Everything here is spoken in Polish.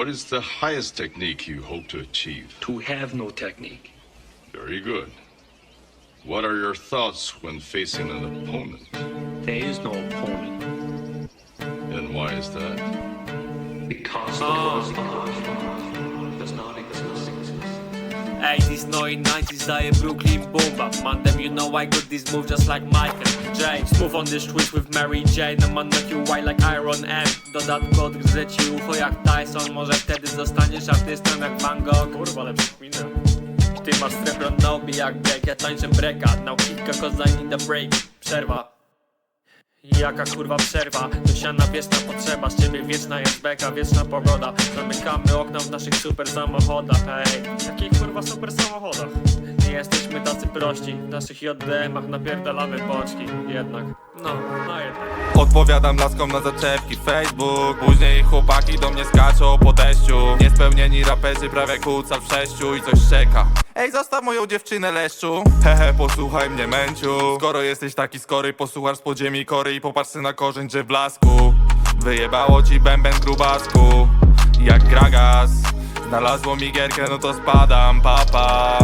What is the highest technique you hope to achieve? To have no technique. Very good. What are your thoughts when facing an opponent? There is no opponent. And why is that? Because the cause does not exist. 80s, no i 90s daje Brooklyn Boom Bap Man them you know I got this move just like Michael J Smooth on this twist with Mary Jane. No man knock you white like Iron M Dodatku odgryzę ci ucho jak Tyson. Może wtedy zostaniesz artystą jak Van Gogh. Kurwa, ale przekminę Ty masz srebro nobi jak break Ja tańczę breka. Now kicka cause I need a break. Przerwa Jaka kurwa przerwa, to siana wieczna potrzeba Z ciebie wieczna jest beka, wieczna pogoda. Zamykamy okna w naszych super samochodach Ej, jakich kurwa super samochodach? Nie jesteśmy tacy prości. W naszych JDM-ach napierdalamy boczki Jednak, no, no jednak Odpowiadam laskom na zaczepki Facebook. Później chłopaki do mnie skaczą po teściu. Niespełnieni raperzy prawie kłóca w sześciu i coś czeka. Ej, zostaw moją dziewczynę leszczu. Hehe, posłuchaj mnie męciu. Skoro jesteś taki skory, posłuchasz z podziemi kory I popatrz na korzeń, w blasku Wyjebało ci bęben grubasku. Jak gragas. Znalazło mi gierkę, no to spadam, papa